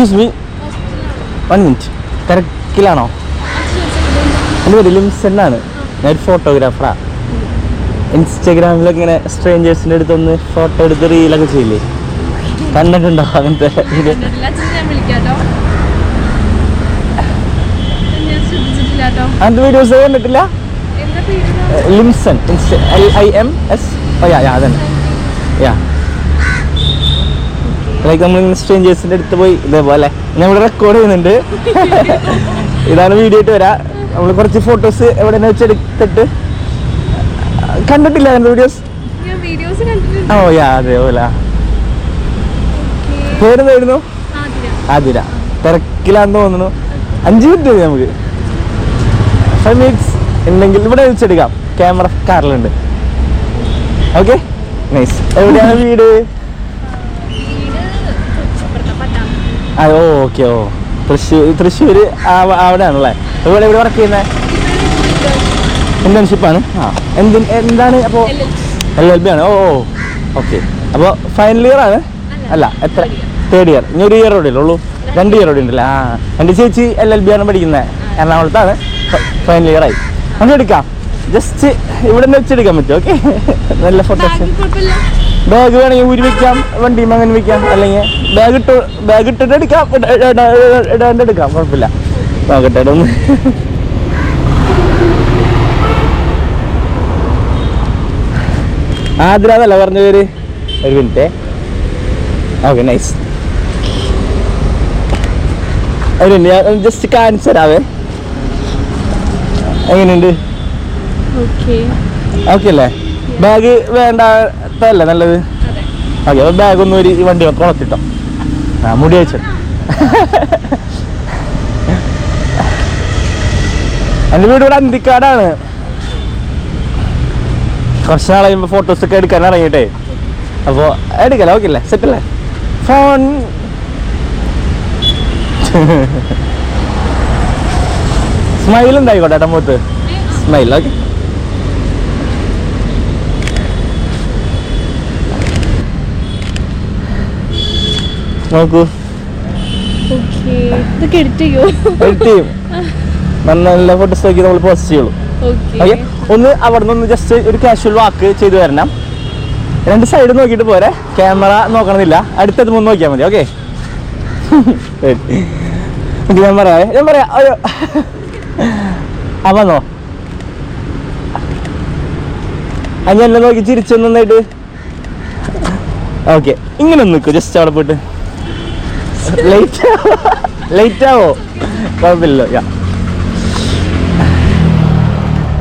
Excuse me one minute തിരക്കിലാണോ? എന്റെ പേര് ലിംസ് ആണ് ഞാൻ ഒരു ഫോട്ടോഗ്രാഫറാ ഇൻസ്റ്റഗ്രാമിലൊക്കെ ഇങ്ങനെ സ്ട്രേഞ്ചേഴ്സിന്റെ അടുത്തൊന്ന് ഫോട്ടോ എടുത്ത് റീലൊക്കെ ചെയ്യില്ലേ? കണ്ടിട്ടുണ്ടോ അങ്ങനത്തെ ഇത്? അങ്ങനത്തെ വീഡിയോസ് കണ്ടിട്ടില്ല? ലിംസൺ. ഐ എം എസ് ഓ യാ യാ അതന്നെ. യാ. ലൈക്ക് നമ്മൾ സ്ട്രേഞ്ചേഴ്സിന്റെ അടുത്ത് പോയി ഇതേപോലെ. ഇവിടെ റെക്കോർഡ് ചെയ്യുന്നുണ്ട്. ഇതാണ് വീഡിയോ ആയിട്ട് വരാം. നമ്മൾ കുറച്ച് ഫോട്ടോസ് എവിടെ വെച്ചെടുത്തിട്ട്. കണ്ടിട്ടില്ല അങ്ങനത്തെ വീഡിയോസ് ഓ യാ അതേപോലെ. പേരെന്തായിരുന്നു? ആതിര. തിരക്കിലാന്ന് തോന്നുന്നു. അഞ്ച് മിനിറ്റ് മതി നമുക്ക്. ഫൈവ് മിനിറ്റ്സ് ഉണ്ടെങ്കിൽ ഇവിടെ വെച്ചെടുക്കാം. ക്യാമറ കാറിലുണ്ട് ഓക്കെ നൈസ് എവിടെയാണ് വീട് വീട്? ഓ ഓക്കെ ഓ. തൃശ്ശൂർ തൃശ്ശൂർ അവിടെയാണല്ലേ? ഇവിടെ എവിടെ വർക്ക് ചെയ്യുന്നത് ഇന്റേൺഷിപ്പാണ് ആ എന്തി എന്താണ് അപ്പോൾ. എൽ എൽ ബി ആണ്. ഓ ഓക്കെ. അപ്പോൾ ഫൈനൽ ഇയർ ആണ്? അല്ല എത്ര? തേർഡ് ഇയർ ഇനി ഒരു ഇയർ കൂടെ ഉള്ളൂ. രണ്ട് ഇയർ കൂടെ ഉണ്ടല്ലേ? ആ എന്റെ ചേച്ചി എൽ എൽ ബി ആണ് പഠിക്കുന്നത് എറണാകുളത്താണ്. ഫൈനൽ ഇയർ ആയി. നമുക്ക് എടുക്കാം. ജസ്റ്റ് ഇവിടെ നിന്ന് വെച്ചെടുക്കാൻ പറ്റും ഓക്കെ. നല്ല ഫോട്ടോസ് ബാഗ് വേണമെങ്കിൽ ഊരി വെക്കാം വണ്ടിയും അങ്ങനെ വെക്കാം അല്ലെങ്കിൽ ബാഗ് ഇട്ട് ബാഗ് ഇട്ടിട്ട് എടുക്കാം ഇട- ഇട- ഇട- ഇടാണ്ട് എടുക്കാം കുഴപ്പമില്ല. നോക്കട്ടെ ഒന്ന്. ആതിര അതല്ല പറഞ്ഞ പേര്? ഒരു മിനിറ്റ്. ഓക്കെ നൈസ് ഒരു മിനിറ്റ് ഞാൻ ജസ്റ്റ് കാണിച്ചു തരാവേ. എങ്ങനെയുണ്ട്? ഓക്കെ അല്ലേ? ബാഗ് വേണ്ടല്ലേ നല്ലത്. ഓക്കെ അപ്പോൾ ബാഗ് ഒന്നും ഒരു വണ്ടി കുളത്തിട്ടോ ആ മുടി വെച്ചു. എന്റെ വീട് ഇവിടെ അന്തിക്കാടാണ്. കുറച്ച് നാൾ കഴിയുമ്പോൾ ഫോട്ടോസ് ഒക്കെ എടുക്കാൻ ഇറങ്ങിയിട്ടേ. അപ്പോൾ എടുക്കല്ലേ ഓക്കെ അല്ലേ സെറ്റ് അല്ലേ? ഫോൺ സ്മൈൽ ഉണ്ടായിക്കോട്ടെ ഏട്ടാ മുഖത്ത്? Smile okay. നോക്കൂ. നല്ല നല്ല ഫോട്ടോസ് നോക്കി നമ്മൾ പോസ്റ്റ് ചെയ്യുള്ളൂ. ഓക്കെ. ഒന്ന് അവിടെ നിന്ന് ജസ്റ്റ് ഒരു കാഷ്വൽ വാക്ക് ചെയ്തു തരണം രണ്ട് സൈഡ് നോക്കിയിട്ട് പോരെ. ക്യാമറ നോക്കണമെന്നില്ല അടുത്തത് മുന്ന് നോക്കിയാൽ മതി ഓക്കെ ഞാൻ പറയാം. ഞാൻ പറയാം. അയ്യോ അവന്നോ എന്നെ നോക്കി ചിരിച്ചു നന്നായിട്ട് ഓക്കെ ഇങ്ങനെ നിൽക്കും ജസ്റ്റ് അവിടെ പോയിട്ട്. ലേറ്റ് ലേറ്റ് ആവോ കുഴപ്പമില്ല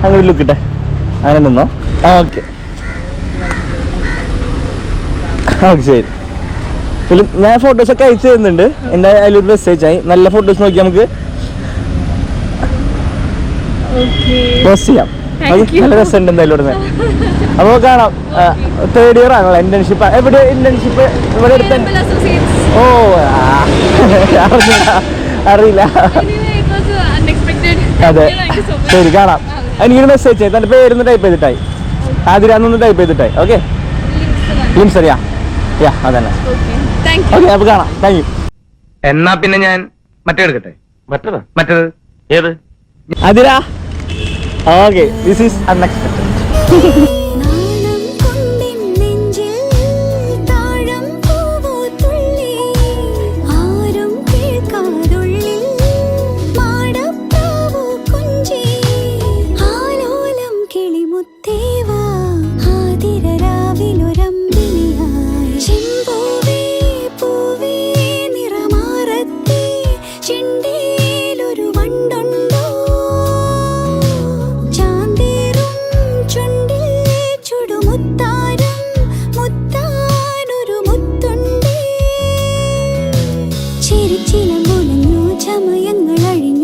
അങ്ങനെ ലുക്കിട്ടെ അങ്ങനെ നിന്നോ? ഓക്കെ ഓക്കെ ശരി. ഫിലിം ഞാൻ ഫോട്ടോസ് ഒക്കെ അയച്ചു തരുന്നുണ്ട്. എന്റെ അതിലൊരു മെസ്സേജ് ആയി. നല്ല ഫോട്ടോസ് നോക്കി നമുക്ക് പോസ്റ്റ് ചെയ്യാം. നല്ല രസമുണ്ട് എന്തായാലും ഇവിടുന്ന്. അപ്പോൾ കാണാം. തേർഡ് ഇയർ ആണല്ലോ ഇന്റേൺഷിപ്പ് എവിടെ ഇന്റേൺഷിപ്പ് ഇവിടെ അസോസിയേറ്റ്സ് ഓ. അറിയില്ല അറിയില്ല. Anyway, it was unexpected. അതെ. ശരി കാണാം. എനിക്കൊരു മെസ്സേജ് ചെയ്യും തന്റെ പേരൊന്ന് ടൈപ്പ് ചെയ്തിട്ടായി. ആതിരാന്നൊന്ന് ടൈപ്പ് ചെയ്തിട്ടായി. ഓക്കെ. ലിംസ് അറിയാം. യാ അതന്നെ. Okay. Thank you. ഓക്കെ അപ്പൊ കാണാം. താങ്ക് യു എന്നാ പിന്നെ ഞാൻ മറ്റേ എടുക്കട്ടെ? മറ്റേത്? മറ്റേത്? ഏത്? Athira okay this is unexpected മുത്തുണ്ടേ ചിരിച്ചിലമ്പുലഞ്ഞു ചമയങ്ങൾ അഴിഞ്ഞു.